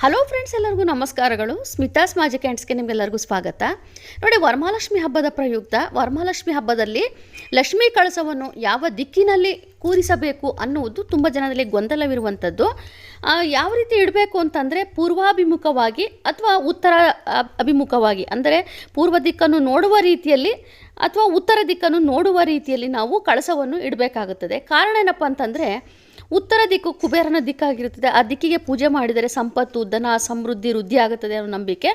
Hello friends ಎಲ್ಲರಿಗೂ ನಮಸ್ಕಾರಗಳು. Smitha's magic ಕ್ಯಾಂಡ್ಸ್ಗೆ ನಿಮಗೆಲ್ಲರಿಗೂ ಸ್ವಾಗತ. ನೋಡಿ, ವರಮಹಾಲಕ್ಷ್ಮಿ ಹಬ್ಬದ ಪ್ರಯುಕ್ತ, ವರಮಹಾಲಕ್ಷ್ಮಿ ಹಬ್ಬದಲ್ಲಿ ಲಕ್ಷ್ಮಿ ಕಳಸವನ್ನು ಯಾವ ದಿಕ್ಕಿನಲ್ಲಿ ಕೂರಿಸಬೇಕು ಅನ್ನುವುದು ತುಂಬ ಜನರಲ್ಲಿ ಗೊಂದಲವಿರುವಂಥದ್ದು ಯಾವ ರೀತಿ ಇಡಬೇಕು ಅಂತಂದರೆ ಪೂರ್ವಾಭಿಮುಖವಾಗಿ ಅಥವಾ ಉತ್ತರ ಅಭಿಮುಖವಾಗಿ, ಅಂದರೆ ಪೂರ್ವ ದಿಕ್ಕನ್ನು ನೋಡುವ ರೀತಿಯಲ್ಲಿ ಅಥವಾ ಉತ್ತರ ದಿಕ್ಕನ್ನು ನೋಡುವ ರೀತಿಯಲ್ಲಿ ನಾವು ಕಳಸವನ್ನು ಇಡಬೇಕಾಗುತ್ತದೆ. ಕಾರಣ ಏನಪ್ಪ ಅಂತಂದರೆ ಉತ್ತರ ದಿಕ್ಕು ಕುಬೇರನ ದಿಕ್ಕಾಗಿರುತ್ತದೆ. ಆ ದಿಕ್ಕಿಗೆ ಪೂಜೆ ಮಾಡಿದರೆ ಸಂಪತ್ತು, ಧನ, ಸಮೃದ್ಧಿ, ವೃದ್ಧಿ ಆಗುತ್ತದೆ ಅನ್ನೋ ನಂಬಿಕೆ.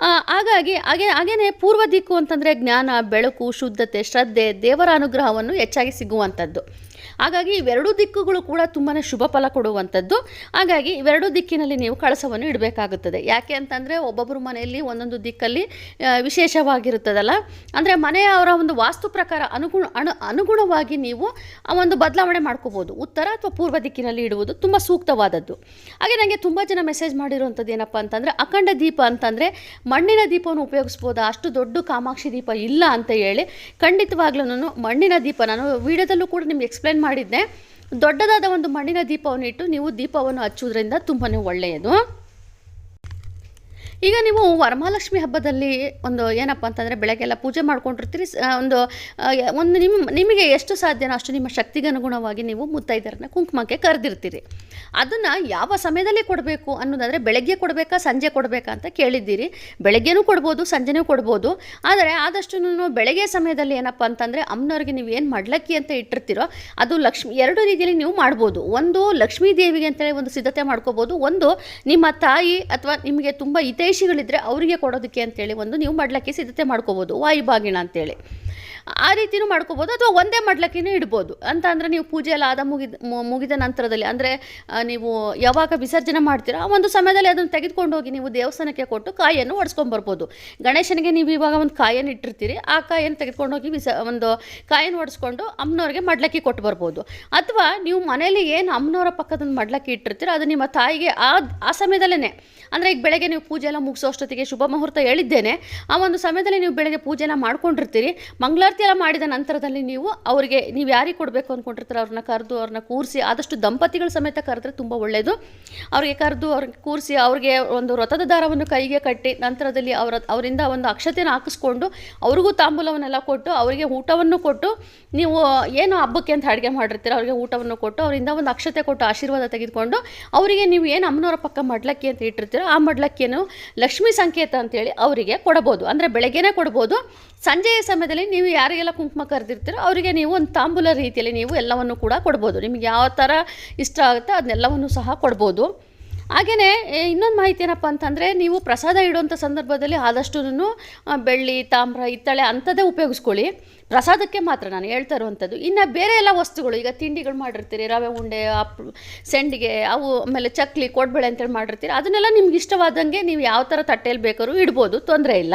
ಹಾಗಾಗಿ ಹಾಗೆ ಹಾಗೆಯೇ ಪೂರ್ವ ದಿಕ್ಕು ಅಂತಂದರೆ ಜ್ಞಾನ, ಬೆಳಕು, ಶುದ್ಧತೆ, ಶ್ರದ್ಧೆ, ದೇವರ ಅನುಗ್ರಹವನ್ನು ಹೆಚ್ಚಾಗಿ ಸಿಗುವಂಥದ್ದು. ಹಾಗಾಗಿ ಇವೆರಡೂ ದಿಕ್ಕುಗಳು ಕೂಡ ತುಂಬಾ ಶುಭ ಫಲ ಕೊಡುವಂಥದ್ದು. ಹಾಗಾಗಿ ಇವೆರಡೂ ದಿಕ್ಕಿನಲ್ಲಿ ನೀವು ಕಳಸವನ್ನು ಇಡಬೇಕಾಗುತ್ತದೆ. ಯಾಕೆ ಅಂತಂದರೆ ಒಬ್ಬೊಬ್ಬರು ಮನೆಯಲ್ಲಿ ಒಂದೊಂದು ದಿಕ್ಕಲ್ಲಿ ವಿಶೇಷವಾಗಿರುತ್ತದಲ್ಲ. ಅಂದರೆ ಮನೆಯ ಅವರ ಒಂದು ವಾಸ್ತು ಪ್ರಕಾರ ಅನುಗುಣ ಅನು ಅನುಗುಣವಾಗಿ ನೀವು ಆ ಒಂದು ಬದಲಾವಣೆ ಮಾಡ್ಕೋಬೋದು. ಉತ್ತರ ಅಥವಾ ಪೂರ್ವ ದಿಕ್ಕಿನಲ್ಲಿ ಇಡುವುದು ತುಂಬ ಸೂಕ್ತವಾದದ್ದು. ಹಾಗೆ ನನಗೆ ತುಂಬ ಜನ ಮೆಸೇಜ್ ಮಾಡಿರುವಂಥದ್ದು ಏನಪ್ಪ ಅಂತಂದರೆ, ಅಖಂಡ ದೀಪ ಅಂತಂದರೆ ಮಣ್ಣಿನ ದೀಪವನ್ನು ಉಪಯೋಗಿಸ್ಬೋದಾ. ಅಷ್ಟು ದೊಡ್ಡ ಕಾಮಾಕ್ಷಿ ದೀಪ ಇಲ್ಲ ಅಂತ ಹೇಳಿ ಖಂಡಿತವಾಗ್ಲೂ ಮಣ್ಣಿನ ದೀಪ ನಾನು ವಿಡಿಯೋದಲ್ಲೂ ಕೂಡ ನಿಮ್ಗೆ ಎಕ್ಸ್ಪ್ಲೈನ್ ಮಾಡಿದ್ದೆ. ದೊಡ್ಡದಾದ ಒಂದು ಮಣ್ಣಿನ ದೀಪವನ್ನು ಇಟ್ಟು ನೀವು ದೀಪವನ್ನು ಹಚ್ಚುವುದರಿಂದ ತುಂಬಾ ಒಳ್ಳೆಯದು. ಈಗ ನೀವು ವರಮಹಾಲಕ್ಷ್ಮಿ ಹಬ್ಬದಲ್ಲಿ ಒಂದು ಏನಪ್ಪ ಅಂತಂದರೆ ಬೆಳಗ್ಗೆಲ್ಲ ಪೂಜೆ ಮಾಡ್ಕೊಂಡಿರ್ತೀರಿ ಒಂದು ಒಂದು ನಿಮ್ಮ ನಿಮಗೆ ಎಷ್ಟು ಸಾಧ್ಯನೋ ಅಷ್ಟು ನಿಮ್ಮ ಶಕ್ತಿಗೆ ಅನುಗುಣವಾಗಿ ನೀವು ಮುತ್ತೈದರನ್ನ ಕುಂಕುಮಕ್ಕೆ ಕರೆದಿರ್ತೀರಿ. ಅದನ್ನು ಯಾವ ಸಮಯದಲ್ಲಿ ಕೊಡಬೇಕು ಅನ್ನೋದಾದರೆ ಬೆಳಗ್ಗೆ ಕೊಡಬೇಕಾ, ಸಂಜೆ ಕೊಡಬೇಕಾ ಅಂತ ಕೇಳಿದ್ದೀರಿ. ಬೆಳಗ್ಗೆನೂ ಕೊಡ್ಬೋದು, ಸಂಜೆನೂ ಕೊಡ್ಬೋದು. ಆದರೆ ಆದಷ್ಟು ಬೆಳಗ್ಗೆ ಸಮಯದಲ್ಲಿ ಏನಪ್ಪ ಅಂತಂದರೆ ಅಮ್ಮನವ್ರಿಗೆ ನೀವು ಏನು ಮಾಡ್ಲಕ್ಕಿ ಅಂತ ಇಟ್ಟಿರ್ತೀರೋ, ಅದು ಲಕ್ಷ್ಮಿ, ಎರಡು ರೀತಿಯಲ್ಲಿ ನೀವು ಮಾಡ್ಬೋದು. ಒಂದು ಲಕ್ಷ್ಮೀ ದೇವಿಗೆ ಅಂತೇಳಿ ಒಂದು ಸಿದ್ಧತೆ ಮಾಡ್ಕೋಬೋದು. ಒಂದು ನಿಮ್ಮ ತಾಯಿ ಅಥವಾ ನಿಮಗೆ ತುಂಬ ಹಿತೈಷಿಗಳಿದ್ರೆ ಅವರಿಗೆ ಕೊಡೋದಕ್ಕೆ ಅಂತೇಳಿ ಒಂದು ನೀವು ಮಾಡ್ಲಕ್ಕೆ ಸಿದ್ಧತೆ ಮಾಡ್ಕೋಬೋದು. ವಾಯುಭಾಗಿಣ ಅಂತೇಳಿ. ಆ ರೀತಿನೂ ಮಾಡ್ಕೋಬೋದು ಅಥವಾ ಒಂದೇ ಮಡ್ಲಕ್ಕಿನೂ ಇಡ್ಬೋದು. ಅಂತ ಅಂದರೆ ನೀವು ಪೂಜೆ ಎಲ್ಲ ಆದ ಮುಗಿದ ಮುಗಿದ ನಂತರದಲ್ಲಿ, ಅಂದರೆ ನೀವು ಯಾವಾಗ ವಿಸರ್ಜನೆ ಮಾಡ್ತೀರೋ ಆ ಒಂದು ಸಮಯದಲ್ಲಿ ಅದನ್ನು ತೆಗೆದುಕೊಂಡು ಹೋಗಿ ನೀವು ದೇವಸ್ಥಾನಕ್ಕೆ ಕೊಟ್ಟು ಕಾಯನ್ನು ಒಡ್ಸ್ಕೊಂಬರ್ಬೋದು. ಗಣೇಶನಿಗೆ ನೀವು ಇವಾಗ ಒಂದು ಕಾಯನ್ನು ಇಟ್ಟಿರ್ತೀರಿ, ಆ ಕಾಯನ್ನು ತೆಗೆದುಕೊಂಡು ಹೋಗಿ ವಿಸ, ಒಂದು ಕಾಯನ್ನು ಒಡಿಸ್ಕೊಂಡು ಅಮ್ಮನವ್ರಿಗೆ ಮಡ್ಲಕ್ಕಿ ಕೊಟ್ಟು ಬರ್ಬೋದು. ಅಥವಾ ನೀವು ಮನೇಲಿ ಏನು ಅಮ್ಮನವರ ಪಕ್ಕದೊಂದು ಮಡ್ಲಕ್ಕಿ ಇಟ್ಟಿರ್ತೀರೋ ಅದು ನಿಮ್ಮ ತಾಯಿಗೆ ಆ ಆ ಸಮಯದಲ್ಲೇ ಅಂದರೆ ಈಗ ಬೆಳಗ್ಗೆ ನೀವು ಪೂಜೆ ಎಲ್ಲ ಮುಗಿಸೋ ಅಷ್ಟೊತ್ತಿಗೆ ಶುಭ ಮುಹೂರ್ತ ಹೇಳಿದ್ದೇನೆ. ಆ ಒಂದು ಸಮಯದಲ್ಲಿ ನೀವು ಬೆಳಗ್ಗೆ ಪೂಜೆನ ಮಾಡ್ಕೊಂಡಿರ್ತೀರಿ. ಮಂಗಳಾರತಿ ಎಲ್ಲ ಮಾಡಿದ ನಂತರದಲ್ಲಿ ನೀವು ಅವರಿಗೆ ನೀವು ಯಾರಿಗೆ ಕೊಡಬೇಕು ಅಂದ್ಕೊಂಡಿರ್ತಾರೆ ಅವ್ರನ್ನ ಕರೆದು ಅವ್ರನ್ನ ಕೂರಿಸಿ ಆದಷ್ಟು ದಂಪತಿಗಳ ಸಮೇತ ಕರೆದ್ರೆ ತುಂಬ ಒಳ್ಳೆಯದು ಅವರಿಗೆ ಕರೆದು ಅವ್ರಿಗೆ ಕೂರಿಸಿ ಅವ್ರಿಗೆ ಒಂದು ವ್ರತದ ದಾರವನ್ನು ಕೈಗೆ ಕಟ್ಟಿ ನಂತರದಲ್ಲಿ ಅವರ ಅವರಿಂದ ಒಂದು ಅಕ್ಷತೆಯನ್ನು ಹಾಕಿಸ್ಕೊಂಡು ಅವ್ರಿಗೂ ತಾಂಬೂಲವನ್ನೆಲ್ಲ ಕೊಟ್ಟು ಅವರಿಗೆ ಊಟವನ್ನು ಕೊಟ್ಟು ನೀವು ಏನು ಹಬ್ಬಕ್ಕೆ ಅಂತ ಅಡುಗೆ ಮಾಡಿರ್ತೀರ ಅವರಿಗೆ ಊಟವನ್ನು ಕೊಟ್ಟು ಅವರಿಂದ ಒಂದು ಅಕ್ಷತೆ ಕೊಟ್ಟು ಆಶೀರ್ವಾದ ತೆಗೆದುಕೊಂಡು ಅವರಿಗೆ ನೀವು ಏನು ಅಮ್ಮನವರ ಪಕ್ಕ ಮಡ್ಲಕ್ಕಿ ಅಂತ ಇಟ್ಟಿರ್ತೀರೋ ಆ ಮಡ್ಲಕ್ಕಿಯನ್ನು ಲಕ್ಷ್ಮೀ ಸಂಕೇತ ಅಂತೇಳಿ ಅವರಿಗೆ ಕೊಡಬಹುದು. ಅಂದರೆ ಬೆಳಗ್ಗೆನೇ ಕೊಡ್ಬೋದು ಸಂಜೆಯ ಸಮಯದಲ್ಲಿ ನೀವು ಯಾರಿಗೆಲ್ಲ ಕುಂಕುಮ ಕರೆದಿರ್ತೀರೋ ಅವರಿಗೆ ನೀವು ಒಂದು ತಾಂಬೂಲ ರೀತಿಯಲ್ಲಿ ನೀವು ಎಲ್ಲವನ್ನು ಕೂಡ ಕೊಡ್ಬೋದು. ನಿಮ್ಗೆ ಯಾವ ಥರ ಇಷ್ಟ ಆಗುತ್ತೆ ಅದನ್ನೆಲ್ಲವನ್ನು ಸಹ ಕೊಡ್ಬೋದು. ಹಾಗೆಯೇ ಇನ್ನೊಂದು ಮಾಹಿತಿ ಏನಪ್ಪ ಅಂತಂದರೆ, ನೀವು ಪ್ರಸಾದ ಇಡುವಂಥ ಸಂದರ್ಭದಲ್ಲಿ ಆದಷ್ಟು ಬೆಳ್ಳಿ, ತಾಮ್ರ ಹಿತ್ತಾಳೆ ಅಂಥದ್ದೇ ಉಪಯೋಗಿಸ್ಕೊಳ್ಳಿ. ಪ್ರಸಾದಕ್ಕೆ ಮಾತ್ರ ನಾನು ಹೇಳ್ತಾ ಇರುವಂಥದ್ದು. ಇನ್ನು ಬೇರೆ ಎಲ್ಲ ವಸ್ತುಗಳು, ಈಗ ತಿಂಡಿಗಳು ಮಾಡಿರ್ತೀರಿ, ರವೆ ಉಂಡೆ ಅಪ್ ಸೆಂಡಿಗೆ, ಅವು ಆಮೇಲೆ ಚಕ್ಲಿ, ಕೊಡ್ಬೇಳೆ ಅಂತೇಳಿ ಮಾಡಿರ್ತೀರಿ, ಅದನ್ನೆಲ್ಲ ನಿಮ್ಗೆ ಇಷ್ಟವಾದಂಗೆ ನೀವು ಯಾವ ಥರ ತಟ್ಟೆಯಲ್ಲಿ ಬೇಕಾದ್ರೂ ಇಡ್ಬೋದು, ತೊಂದರೆ ಇಲ್ಲ.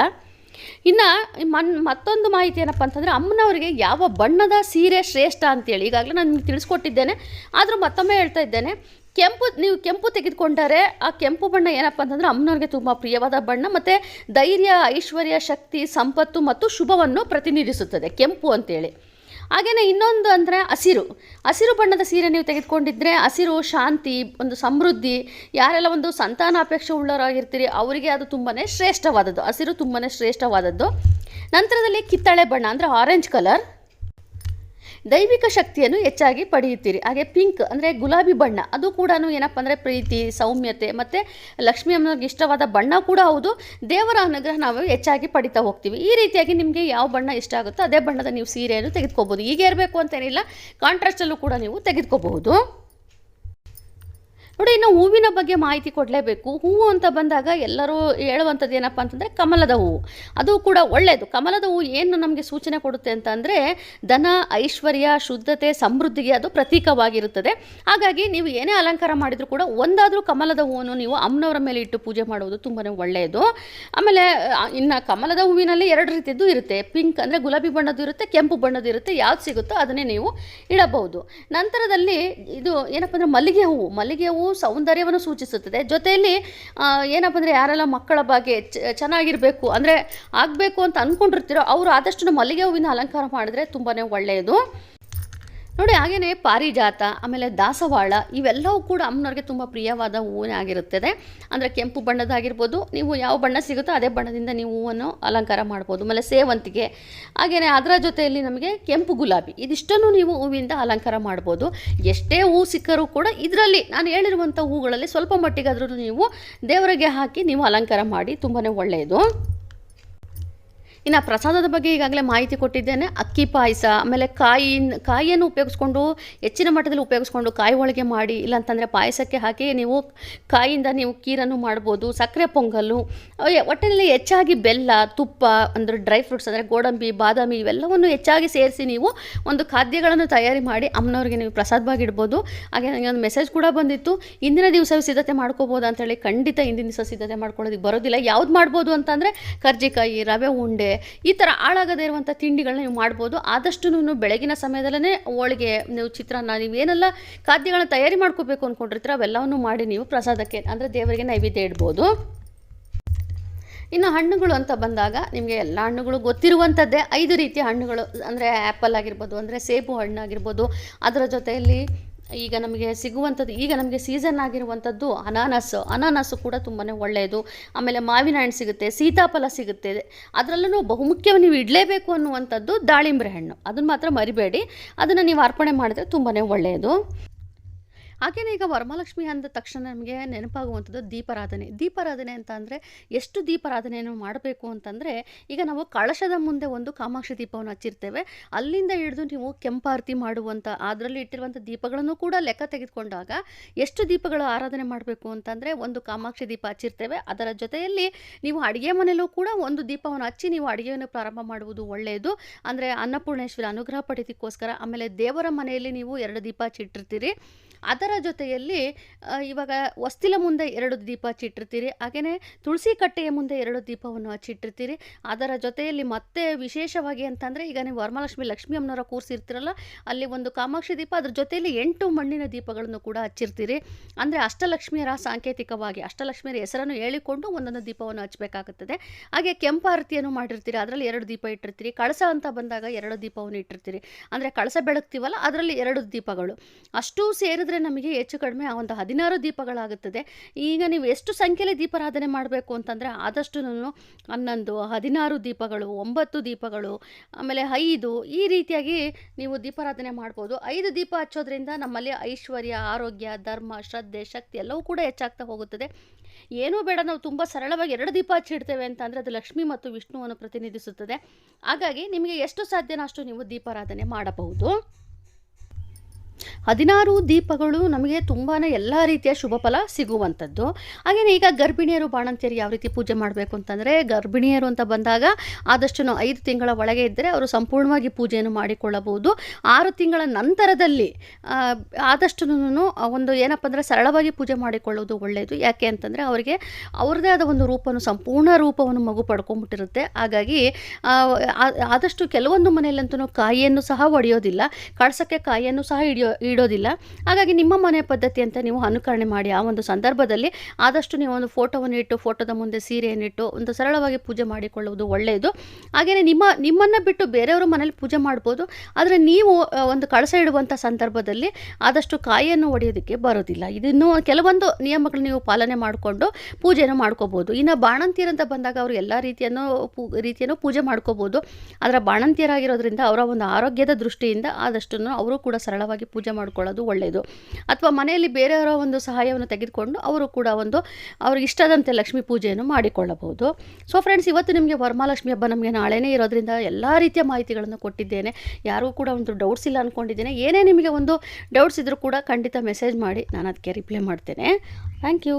ಇನ್ನು ಮನ್ ಮತ್ತೊಂದು ಮಾಹಿತಿ ಏನಪ್ಪ ಅಂತಂದರೆ ಅಮ್ಮನವರಿಗೆ ಯಾವ ಬಣ್ಣದ ಸೀರೆ ಶ್ರೇಷ್ಠ ಅಂತೇಳಿ ಈಗಾಗಲೇ ನಾನು ನಿಮ್ಗೆ ತಿಳಿಸ್ಕೊಟ್ಟಿದ್ದೇನೆ. ಆದರೂ ಮತ್ತೊಮ್ಮೆ ಹೇಳ್ತಾ ಇದ್ದೇನೆ. ಕೆಂಪು, ನೀವು ಕೆಂಪು ತೆಗೆದುಕೊಂಡರೆ ಆ ಕೆಂಪು ಬಣ್ಣ ಏನಪ್ಪ ಅಂತಂದರೆ ಅಮ್ಮನವ್ರಿಗೆ ತುಂಬ ಪ್ರಿಯವಾದ ಬಣ್ಣ ಮತ್ತು ಧೈರ್ಯ, ಐಶ್ವರ್ಯ, ಶಕ್ತಿ, ಸಂಪತ್ತು ಮತ್ತು ಶುಭವನ್ನು ಪ್ರತಿನಿಧಿಸುತ್ತದೆ. ಕೆಂಪು ಅಂತೇಳಿ. ಹಾಗೆಯೇ ಇನ್ನೊಂದು ಅಂದರೆ ಹಸಿರು. ಹಸಿರು ಬಣ್ಣದ ಸೀರೆ ನೀವು ತೆಗೆದುಕೊಂಡಿದ್ದರೆ ಹಸಿರು, ಶಾಂತಿ, ಒಂದು ಸಮೃದ್ಧಿ, ಯಾರೆಲ್ಲ ಒಂದು ಸಂತಾನ ಸಂತಾನಾಪೇಕ್ಷೆ ಉಳ್ಳವರಾಗಿರ್ತೀರಿ ಅವರಿಗೆ ಅದು ತುಂಬಾ ಶ್ರೇಷ್ಠವಾದದ್ದು. ಹಸಿರು ತುಂಬಾ ಶ್ರೇಷ್ಠವಾದದ್ದು. ನಂತರದಲ್ಲಿ ಕಿತ್ತಳೆ ಬಣ್ಣ ಅಂದರೆ ಆರೆಂಜ್ ಕಲರ್ ದೈವಿಕ ಶಕ್ತಿಯನ್ನು ಹೆಚ್ಚಾಗಿ ಪಡೆಯುತ್ತೀರಿ. ಹಾಗೆ ಪಿಂಕ್ ಅಂದರೆ ಗುಲಾಬಿ ಬಣ್ಣ. ಅದು ಕೂಡ ಏನಪ್ಪ ಅಂದರೆ ಪ್ರೀತಿ, ಸೌಮ್ಯತೆ ಮತ್ತು ಲಕ್ಷ್ಮೀ ಅಮ್ಮನಿಗೆ ಇಷ್ಟವಾದ ಬಣ್ಣ ಕೂಡ ಹೌದು. ದೇವರ ಅನುಗ್ರಹ ನಾವು ಹೆಚ್ಚಾಗಿ ಪಡಿತಾ ಹೋಗ್ತೀವಿ. ಈ ರೀತಿಯಾಗಿ ನಿಮಗೆ ಯಾವ ಬಣ್ಣ ಇಷ್ಟ ಆಗುತ್ತೋ ಅದೇ ಬಣ್ಣದ ನೀವು ಸೀರೆಯನ್ನು ತೆಗೆದುಕೋಬೋದು ಹೀಗೆ ಇರಬೇಕು ಅಂತೇನಿಲ್ಲ ಕಾಂಟ್ರಾಸ್ಟಲ್ಲೂ ಕೂಡ ನೀವು ತೆಗೆದುಕೋಬಹುದು ನೋಡಿ, ಇನ್ನು ಹೂವಿನ ಬಗ್ಗೆ ಮಾಹಿತಿ ಕೊಡಲೇಬೇಕು. ಹೂವು ಅಂತ ಬಂದಾಗ ಎಲ್ಲರೂ ಹೇಳುವಂಥದ್ದು ಏನಪ್ಪ ಅಂತಂದರೆ ಕಮಲದ ಹೂವು. ಅದು ಕೂಡ ಒಳ್ಳೆಯದು ಕಮಲದ ಹೂವು ಏನು ನಮಗೆ ಸೂಚನೆ ಕೊಡುತ್ತೆ ಅಂತ ಅಂದರೆ ಧನ, ಐಶ್ವರ್ಯ, ಶುದ್ಧತೆ, ಸಮೃದ್ಧಿಗೆ ಅದು ಪ್ರತೀಕವಾಗಿರುತ್ತದೆ. ಹಾಗಾಗಿ ನೀವು ಏನೇ ಅಲಂಕಾರ ಮಾಡಿದರೂ ಕೂಡ ಒಂದಾದರೂ ಕಮಲದ ಹೂವನ್ನು ನೀವು ಅಮ್ಮನವರ ಮೇಲೆ ಇಟ್ಟು ಪೂಜೆ ಮಾಡುವುದು ತುಂಬಾ ಒಳ್ಳೆಯದು ಆಮೇಲೆ ಇನ್ನು ಕಮಲದ ಹೂವಿನಲ್ಲಿ ಎರಡು ರೀತಿಯದ್ದು ಇರುತ್ತೆ. ಪಿಂಕ್ ಅಂದರೆ ಗುಲಾಬಿ ಬಣ್ಣದ್ದು ಇರುತ್ತೆ, ಕೆಂಪು ಬಣ್ಣದ್ದು ಇರುತ್ತೆ. ಯಾವ್ದು ಸಿಗುತ್ತೋ ಅದನ್ನೇ ನೀವು ಇಡಬಹುದು. ನಂತರದಲ್ಲಿ ಇದು ಏನಪ್ಪ ಅಂದರೆ ಮಲ್ಲಿಗೆ ಹೂವು. ಮಲ್ಲಿಗೆ ಹೂವು ಸೌಂದರ್ಯವನ್ನು ಸೂಚಿಸುತ್ತದೆ. ಜೊತೆಯಲ್ಲಿ ಏನಪ್ಪ ಅಂದರೆ ಯಾರೆಲ್ಲ ಮಕ್ಕಳ ಬಗ್ಗೆ ಚೆನ್ನಾಗಿರಬೇಕು, ಅಂದರೆ ಆಗಬೇಕು ಅಂತ ಅಂದ್ಕೊಂಡಿರ್ತೀರೋ ಅವರು ಆದಷ್ಟು ಮಲ್ಲಿಗೆ ಹೂವಿನ ಅಲಂಕಾರ ಮಾಡಿದ್ರೆ ತುಂಬಾ ಒಳ್ಳೆಯದು. ನೋಡಿ ಹಾಗೆಯೇ ಪಾರಿಜಾತ, ಆಮೇಲೆ ದಾಸವಾಳ, ಇವೆಲ್ಲವೂ ಕೂಡ ಅಮ್ಮನವ್ರಿಗೆ ತುಂಬ ಪ್ರಿಯವಾದ ಹೂವೇ ಆಗಿರುತ್ತದೆ. ಅಂದರೆ ಕೆಂಪು ಬಣ್ಣದಾಗಿರ್ಬೋದು ನೀವು ಯಾವ ಬಣ್ಣ ಸಿಗುತ್ತೋ ಅದೇ ಬಣ್ಣದಿಂದ ನೀವು ಹೂವನ್ನು ಅಲಂಕಾರ ಮಾಡ್ಬೋದು. ಆಮೇಲೆ ಸೇವಂತಿಗೆ ಹಾಗೆಯೇ ಅದರ ಜೊತೆಯಲ್ಲಿ ನಮಗೆ ಕೆಂಪು ಗುಲಾಬಿ, ಇದಿಷ್ಟನ್ನು ನೀವು ಹೂವಿಂದ ಅಲಂಕಾರ ಮಾಡ್ಬೋದು. ಎಷ್ಟೇ ಹೂ ಸಿಕ್ಕರೂ ಕೂಡ ಇದರಲ್ಲಿ ನಾನು ಹೇಳಿರುವಂಥ ಹೂಗಳಲ್ಲಿ ಸ್ವಲ್ಪ ಮಟ್ಟಿಗಾದ್ರೂ ನೀವು ದೇವರಿಗೆ ಹಾಕಿ ನೀವು ಅಲಂಕಾರ ಮಾಡಿ ತುಂಬಾ ಒಳ್ಳೆಯದು. ಇನ್ನು ಪ್ರಸಾದದ ಬಗ್ಗೆ ಈಗಾಗಲೇ ಮಾಹಿತಿ ಕೊಟ್ಟಿದ್ದೇನೆ. ಅಕ್ಕಿ ಪಾಯಸ, ಆಮೇಲೆ ಕಾಯಿ ಕಾಯಿಯನ್ನು ಉಪಯೋಗಿಸ್ಕೊಂಡು, ಹೆಚ್ಚಿನ ಮಟ್ಟದಲ್ಲಿ ಉಪಯೋಗಿಸ್ಕೊಂಡು ಕಾಯಿ ಹೋಳಿಗೆ ಮಾಡಿ, ಇಲ್ಲಾಂತಂದರೆ ಪಾಯಸಕ್ಕೆ ಹಾಕಿ ನೀವು ಕಾಯಿಯಿಂದ ನೀವು ಕೀರನ್ನು ಮಾಡ್ಬೋದು, ಸಕ್ಕರೆ ಪೊಂಗಲ್ಲು ಒಟ್ಟಿನಲ್ಲಿ ಹೆಚ್ಚಾಗಿ ಬೆಲ್ಲ, ತುಪ್ಪ, ಅಂದರೆ ಡ್ರೈ ಫ್ರೂಟ್ಸ್, ಅಂದರೆ ಗೋಡಂಬಿ, ಬಾದಾಮಿ ಇವೆಲ್ಲವನ್ನು ಹೆಚ್ಚಾಗಿ ಸೇರಿಸಿ ನೀವು ಒಂದು ಖಾದ್ಯಗಳನ್ನು ತಯಾರಿ ಮಾಡಿ ಅಮ್ಮನವ್ರಿಗೆ ನೀವು ಪ್ರಸಾದವಾಗಿ ಇಡ್ಬೋದು. ಹಾಗೆ ನನಗೆ ಒಂದು ಮೆಸೇಜ್ ಕೂಡ ಬಂದಿತ್ತು. ಇಂದಿನ ದಿವಸ ಸಿದ್ಧತೆ ಮಾಡ್ಕೋಬೋದು ಅಂತೇಳಿ ಖಂಡಿತ ಇಂದಿನ ದಿವಸ ಸಿದ್ಧತೆ ಮಾಡ್ಕೊಳ್ಳೋದಕ್ಕೆ ಬರೋದಿಲ್ಲ. ಯಾವ್ದು ಮಾಡ್ಬೋದು ಅಂತಂದರೆ ಕರ್ಜಿಕಾಯಿ, ರವೆ ಉಂಡೆ ಈ ಥರ ಹಾಳಾಗದೇ ಇರುವಂಥ ತಿಂಡಿಗಳನ್ನ ನೀವು ಮಾಡ್ಬೋದು. ಆದಷ್ಟು ಬೆಳಗಿನ ಸಮಯದಲ್ಲೇ ಹೋಳಿಗೆ ನೀವು ಚಿತ್ರಾನ್ನ, ನೀವು ಏನೆಲ್ಲ ಖಾದ್ಯಗಳನ್ನ ತಯಾರಿ ಮಾಡ್ಕೋಬೇಕು ಅಂದ್ಕೊಂಡಿರ್ತೀರ ಅವೆಲ್ಲವನ್ನು ಮಾಡಿ ನೀವು ಪ್ರಸಾದಕ್ಕೆ ಅಂದರೆ ದೇವರಿಗೆ ನೈವೇದ್ಯ ಇಡ್ಬೋದು. ಇನ್ನು ಹಣ್ಣುಗಳು ಅಂತ ಬಂದಾಗ ನಿಮಗೆ ಎಲ್ಲ ಹಣ್ಣುಗಳು ಗೊತ್ತಿರುವಂಥದ್ದೇ ಐದು ರೀತಿಯ ಹಣ್ಣುಗಳು ಅಂದರೆ ಆ್ಯಪಲ್ ಆಗಿರ್ಬೋದು, ಅಂದರೆ ಸೇಬು ಹಣ್ಣು ಆಗಿರ್ಬೋದು ಅದರ ಜೊತೆಯಲ್ಲಿ ಈಗ ನಮಗೆ ಸಿಗುವಂಥದ್ದು, ಈಗ ನಮಗೆ ಸೀಸನ್ ಆಗಿರುವಂಥದ್ದು ಅನಾನಸ್. ಅನಾನಸ್ಸು ಕೂಡ ತುಂಬಾ ಒಳ್ಳೆಯದು ಆಮೇಲೆ ಮಾವಿನ ಹಣ್ಣು ಸಿಗುತ್ತೆ, ಸೀತಾಫಲ ಸಿಗುತ್ತೆ. ಅದರಲ್ಲೂ ಬಹುಮುಖ್ಯ ನೀವು ಇಡಲೇಬೇಕು ಅನ್ನುವಂಥದ್ದು ದಾಳಿಂಬೆ ಹಣ್ಣು. ಅದನ್ನು ಮಾತ್ರ ಮರಿಬೇಡಿ. ಅದನ್ನು ನೀವು ಅರ್ಪಣೆ ಮಾಡಿದ್ರೆ ತುಂಬಾ ಒಳ್ಳೆಯದು ಹಾಗೆಯೇ ಈಗ ವರಮಹಾಲಕ್ಷ್ಮಿ ಅಂದ ತಕ್ಷಣ ನಮಗೆ ನೆನಪಾಗುವಂಥದ್ದು ದೀಪಾರಾಧನೆ. ದೀಪಾರಾಧನೆ ಅಂತ ಅಂದರೆ ಎಷ್ಟು ದೀಪಾರಾಧನೆಯನ್ನು ಮಾಡಬೇಕು ಅಂತಂದರೆ ಈಗ ನಾವು ಕಳಶದ ಮುಂದೆ ಒಂದು ಕಾಮಾಕ್ಷಿ ದೀಪವನ್ನು ಹಚ್ಚಿರ್ತೇವೆ. ಅಲ್ಲಿಂದ ಹಿಡಿದು ನೀವು ಕೆಂಪಾರತಿ ಮಾಡುವಂಥ ಅದರಲ್ಲಿ ಇಟ್ಟಿರುವಂಥ ದೀಪಗಳನ್ನು ಕೂಡ ಲೆಕ್ಕ ತೆಗೆದುಕೊಂಡಾಗ ಎಷ್ಟು ದೀಪಗಳು ಆರಾಧನೆ ಮಾಡಬೇಕು ಅಂತಂದರೆ ಒಂದು ಕಾಮಾಕ್ಷಿ ದೀಪ ಹಚ್ಚಿರ್ತೇವೆ. ಅದರ ಜೊತೆಯಲ್ಲಿ ನೀವು ಅಡುಗೆ ಮನೆಯಲ್ಲೂ ಕೂಡ ಒಂದು ದೀಪವನ್ನು ಹಚ್ಚಿ ನೀವು ಅಡುಗೆಯನ್ನು ಪ್ರಾರಂಭ ಮಾಡುವುದು ಒಳ್ಳೆಯದು. ಅಂದರೆ ಅನ್ನಪೂರ್ಣೇಶ್ವರ ಅನುಗ್ರಹ ಪಡಿತಿಕ್ಕೋಸ್ಕರ ಆಮೇಲೆ ದೇವರ ಮನೆಯಲ್ಲಿ ನೀವು ಎರಡು ದೀಪ ಹಚ್ಚಿಟ್ಟಿರ್ತೀರಿ. ಅದರ ಜೊತೆಯಲ್ಲಿ ಆ, ಇವಾಗ ವಸ್ತಿಲ ಮುಂದೆ ಎರಡು ದೀಪ ಹಚ್ಚಿಟ್ಟಿರ್ತೀರಿ ಹಾಗೆಯೇ ತುಳಸಿ ಕಟ್ಟೆಯ ಮುಂದೆ ಎರಡು ದೀಪವನ್ನು ಹಚ್ಚಿಟ್ಟಿರ್ತೀರಿ ಅದರ ಜೊತೆಯಲ್ಲಿ ಮತ್ತೆ ವಿಶೇಷವಾಗಿ ಅಂತಂದರೆ ಈಗ ನೀವು ವರಮಹಾಲಕ್ಷ್ಮಿ ಲಕ್ಷ್ಮೀ ಅಮ್ಮನವರ ಕೂರಿಸಿರ್ತೀರಲ್ಲ ಅಲ್ಲಿ ಒಂದು ಕಾಮಾಕ್ಷಿ ದೀಪ ಅದ್ರ ಜೊತೆಯಲ್ಲಿ ಎಂಟು ಮಣ್ಣಿನ ದೀಪಗಳನ್ನು ಕೂಡ ಹಚ್ಚಿರ್ತೀರಿ. ಅಂದರೆ ಅಷ್ಟಲಕ್ಷ್ಮಿಯರ ಸಾಂಕೇತಿಕವಾಗಿ ಅಷ್ಟಲಕ್ಷ್ಮಿಯರ ಹೆಸರನ್ನು ಹೇಳಿಕೊಂಡು ಒಂದೊಂದು ದೀಪವನ್ನು ಹಚ್ಚಬೇಕಾಗುತ್ತದೆ ಹಾಗೆ ಕೆಂಪು ಆರತಿಯನ್ನು ಮಾಡಿರ್ತೀರಿ ಅದರಲ್ಲಿ ಎರಡು ದೀಪ ಇಟ್ಟಿರ್ತೀರಿ. ಕಳಸ ಅಂತ ಬಂದಾಗ ಎರಡು ದೀಪವನ್ನು ಇಟ್ಟಿರ್ತೀರಿ. ಅಂದರೆ ಕಳಸ ಬೆಳಗ್ತೀವಲ್ಲ ಅದರಲ್ಲಿ ಎರಡು ದೀಪಗಳು. ಅಷ್ಟೂ ಸೇರಿದ್ರೆ ನಮಗೆ ಹೆಚ್ಚು ಕಡಿಮೆ ಒಂದು ಹದಿನಾರು ದೀಪಗಳಾಗುತ್ತದೆ. ಈಗ ನೀವು ಎಷ್ಟು ಸಂಖ್ಯೆಯಲ್ಲಿ ದೀಪಾರಾಧನೆ ಮಾಡಬೇಕು ಅಂತಂದರೆ ಆದಷ್ಟು ಹನ್ನೊಂದು, ಹದಿನಾರು ದೀಪಗಳು, ಒಂಬತ್ತು ದೀಪಗಳು, ಆಮೇಲೆ ಐದು ಈ ರೀತಿಯಾಗಿ ನೀವು ದೀಪಾರಾಧನೆ ಮಾಡ್ಬೋದು. ಐದು ದೀಪ ಹಚ್ಚೋದ್ರಿಂದ ನಮ್ಮಲ್ಲಿ ಐಶ್ವರ್ಯ, ಆರೋಗ್ಯ, ಧರ್ಮ, ಶ್ರದ್ಧೆ, ಶಕ್ತಿ ಎಲ್ಲವೂ ಕೂಡ ಹೆಚ್ಚಾಗ್ತಾ ಹೋಗುತ್ತದೆ. ಏನೂ ಬೇಡ, ನಾವು ತುಂಬ ಸರಳವಾಗಿ ಎರಡು ದೀಪ ಹಚ್ಚಿಡ್ತೇವೆ ಅಂತ ಅಂದರೆ ಅದು ಲಕ್ಷ್ಮಿ ಮತ್ತು ವಿಷ್ಣುವನ್ನು ಪ್ರತಿನಿಧಿಸುತ್ತದೆ. ಹಾಗಾಗಿ ನಿಮಗೆ ಎಷ್ಟು ಸಾಧ್ಯನೋ ಅಷ್ಟು ನೀವು ದೀಪಾರಾಧನೆ ಮಾಡಬಹುದು. ಹದಿನಾರು ದೀಪಗಳು ನಮಗೆ ತುಂಬಾ ಎಲ್ಲ ರೀತಿಯ ಶುಭ ಫಲ ಸಿಗುವಂಥದ್ದು ಹಾಗೆಯೇ ಈಗ ಗರ್ಭಿಣಿಯರು ಬಾಣಂತಿಯರು ಯಾವ ರೀತಿ ಪೂಜೆ ಮಾಡಬೇಕು ಅಂತಂದರೆ ಗರ್ಭಿಣಿಯರು ಅಂತ ಬಂದಾಗ ಆದಷ್ಟು ಐದು ತಿಂಗಳ ಒಳಗೆ ಇದ್ದರೆ ಅವರು ಸಂಪೂರ್ಣವಾಗಿ ಪೂಜೆಯನ್ನು ಮಾಡಿಕೊಳ್ಳಬಹುದು. ಆರು ತಿಂಗಳ ನಂತರದಲ್ಲಿ ಆದಷ್ಟು ಒಂದು ಏನಪ್ಪ ಅಂದರೆ ಸರಳವಾಗಿ ಪೂಜೆ ಮಾಡಿಕೊಳ್ಳೋದು ಒಳ್ಳೆಯದು ಯಾಕೆ ಅಂತಂದರೆ ಅವರಿಗೆ ಅವ್ರದ್ದೇ ಆದ ಒಂದು ರೂಪವನ್ನು ಸಂಪೂರ್ಣ ರೂಪವನ್ನು ಮಗು ಪಡ್ಕೊಂಡ್ಬಿಟ್ಟಿರುತ್ತೆ. ಹಾಗಾಗಿ ಆದಷ್ಟು ಕೆಲವೊಂದು ಮನೆಯಲ್ಲಂತೂ ಕಾಯಿಯನ್ನು ಸಹ ಒಡೆಯೋದಿಲ್ಲ. ಕಳಸಕ್ಕೆ ಕಾಯಿಯನ್ನು ಸಹ ಹಿಡಿಯೋ ಇಡೋದಿಲ್ಲ. ಹಾಗಾಗಿ ನಿಮ್ಮ ಮನೆ ಪದ್ಧತಿ ಅಂತ ನೀವು ಅನುಕರಣೆ ಮಾಡಿ ಆ ಒಂದು ಸಂದರ್ಭದಲ್ಲಿ ಆದಷ್ಟು ನೀವು ಒಂದು ಫೋಟೋವನ್ನು ಇಟ್ಟು, ಫೋಟೋದ ಮುಂದೆ ಸೀರೆಯನ್ನಿಟ್ಟು ಒಂದು ಸರಳವಾಗಿ ಪೂಜೆ ಮಾಡಿಕೊಳ್ಳುವುದು ಒಳ್ಳೆಯದು. ಹಾಗೆಯೇ ನಿಮ್ಮ, ನಿಮ್ಮನ್ನು ಬಿಟ್ಟು ಬೇರೆಯವರು ಮನೇಲಿ ಪೂಜೆ ಮಾಡ್ಬೋದು. ಆದರೆ ನೀವು ಒಂದು ಕಳಸ ಇಡುವಂಥ ಸಂದರ್ಭದಲ್ಲಿ ಆದಷ್ಟು ಕಾಯಿಯನ್ನು ಒಡೆಯೋದಕ್ಕೆ ಬರೋದಿಲ್ಲ. ಇದನ್ನು ಕೆಲವೊಂದು ನಿಯಮಗಳು ನೀವು ಪಾಲನೆ ಮಾಡಿಕೊಂಡು ಪೂಜೆಯನ್ನು ಮಾಡ್ಕೋಬೋದು. ಇನ್ನು ಬಾಣಂತಿಯರಂತ ಬಂದಾಗ ಅವರು ಎಲ್ಲ ರೀತಿಯನ್ನು ಪೂ, ರೀತಿಯನ್ನು ಪೂಜೆ ಮಾಡ್ಕೋಬೋದು. ಆದರೆ ಬಾಣಂತಿಯರಾಗಿರೋದ್ರಿಂದ ಅವರ ಒಂದು ಆರೋಗ್ಯದ ದೃಷ್ಟಿಯಿಂದ ಆದಷ್ಟು ಅವರು ಕೂಡ ಸರಳವಾಗಿ ಪೂಜೆ ಮಾಡ್ಕೊಳ್ಳೋದು ಒಳ್ಳೆಯದು ಅಥವಾ ಮನೆಯಲ್ಲಿ ಬೇರೆಯವರ ಒಂದು ಸಹಾಯವನ್ನು ತೆಗೆದುಕೊಂಡು ಅವರು ಕೂಡ ಒಂದು ಅವ್ರಿಗೆ ಇಷ್ಟದಂತೆ ಲಕ್ಷ್ಮೀ ಪೂಜೆಯನ್ನು ಮಾಡಿಕೊಳ್ಳಬಹುದು. ಸೊ ಫ್ರೆಂಡ್ಸ್ ಇವತ್ತು ನಿಮಗೆ ವರಮಹಾಲಕ್ಷ್ಮಿ ಹಬ್ಬ ನಮಗೆ ನಾಳೆನೇ ಇರೋದ್ರಿಂದ ಎಲ್ಲ ರೀತಿಯ ಮಾಹಿತಿಗಳನ್ನು ಕೊಟ್ಟಿದ್ದೇನೆ. ಯಾರಿಗೂ ಕೂಡ ಒಂದು ಡೌಟ್ಸ್ ಇಲ್ಲ ಅಂದ್ಕೊಂಡಿದ್ದೇನೆ ಏನೇ ನಿಮಗೆ ಒಂದು ಡೌಟ್ಸ್ ಇದ್ದರೂ ಕೂಡ ಖಂಡಿತ ಮೆಸೇಜ್ ಮಾಡಿ. ನಾನು ಅದಕ್ಕೆ ರಿಪ್ಲೈ ಮಾಡ್ತೇನೆ. Thank you